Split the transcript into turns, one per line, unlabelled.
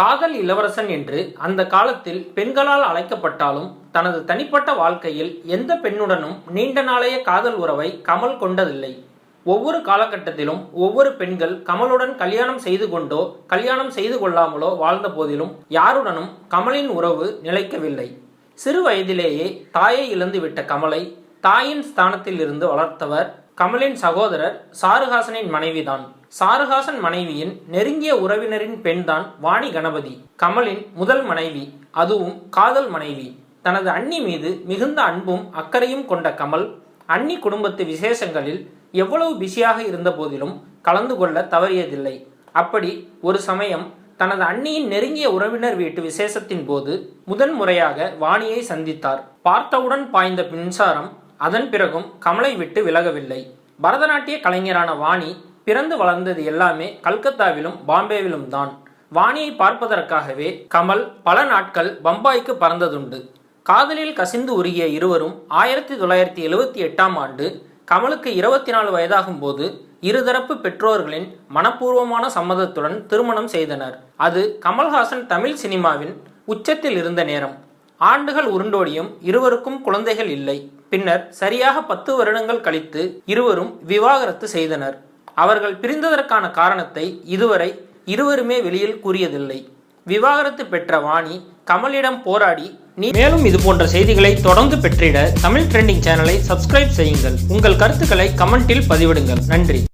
காதல் இளவரசன் என்று அந்த காலத்தில் பெண்களால் அழைக்கப்பட்டாலும் தனது தனிப்பட்ட வாழ்க்கையில் எந்த பெண்ணுடனும் நீண்ட நாளைய காதல் உறவை கமல் கொண்டதில்லை. ஒவ்வொரு காலகட்டத்திலும் ஒவ்வொரு பெண்கள் கமலுடன் கல்யாணம் செய்து கொண்டோ கல்யாணம் செய்து கொள்ளாமலோ வாழ்ந்த போதிலும் யாருடனும் கமலின் உறவு நிலைக்கவில்லை. சிறு வயதிலேயே தாயை இழந்துவிட்ட கமலை தாயின் ஸ்தானத்தில் இருந்து வளர்த்தவர் கமலின் சகோதரர் சாருஹாசனின் மனைவிதான். சாருஹாசன் மனைவியின் நெருங்கிய உறவினரின் பெண்தான் வாணி கணபதி. கமலின் முதல் மனைவி அதுவும் காதல் மனைவி. தனது அண்ணி மீது மிகுந்த அன்பும் அக்கறையும் கொண்ட கமல் அண்ணி குடும்பத்து விசேஷங்களில் எவ்வளவு பிஸியாக இருந்த போதிலும் கலந்து கொள்ள தவறியதில்லை. அப்படி ஒரு சமயம் தனது அண்ணியின் நெருங்கிய உறவினர் வீட்டு விசேஷத்தின் போது முதன் முறையாக வாணியை சந்தித்தார். பார்த்தவுடன் பாய்ந்த மின்சாரம் அதன் பிறகும் கமலை விட்டு விலகவில்லை. பரதநாட்டிய கலைஞரான வாணி பிறந்து வளர்ந்தது எல்லாமே கல்கத்தாவிலும் பாம்பேவிலும் தான். வாணியை பார்ப்பதற்காகவே கமல் பல நாட்கள் பம்பாய்க்கு பறந்ததுண்டு. காதலில் கசிந்து உருகிய இருவரும் ஆயிரத்தி தொள்ளாயிரத்தி எழுவத்தி எட்டாம் ஆண்டு கமலுக்கு இருபத்தி நாலு வயதாகும் போது இருதரப்பு பெற்றோர்களின் மனப்பூர்வமான சம்மதத்துடன் திருமணம் செய்தனர். அது கமல்ஹாசன் தமிழ் சினிமாவின் உச்சத்தில் இருந்த நேரம். ஆண்டுகள் உருண்டோடியும் இருவருக்கும் குழந்தைகள் இல்லை. பின்னர் சரியாக பத்து வருடங்கள் கழித்து இருவரும் விவாகரத்து செய்தனர். அவர்கள் பிரிந்ததற்கான காரணத்தை இதுவரை இருவருமே வெளியில் கூறியதில்லை. விவாகரத்து பெற்ற வாணி கமலிடம் போராடி நீ மேலும் இது போன்ற செய்திகளை தொடர்ந்து பெற்றிட தமிழ் ட்ரெண்டிங் சேனலை சப்ஸ்கிரைப் செய்யுங்கள். உங்கள் கருத்துக்களை கமெண்டில் பதிவிடுங்கள். நன்றி.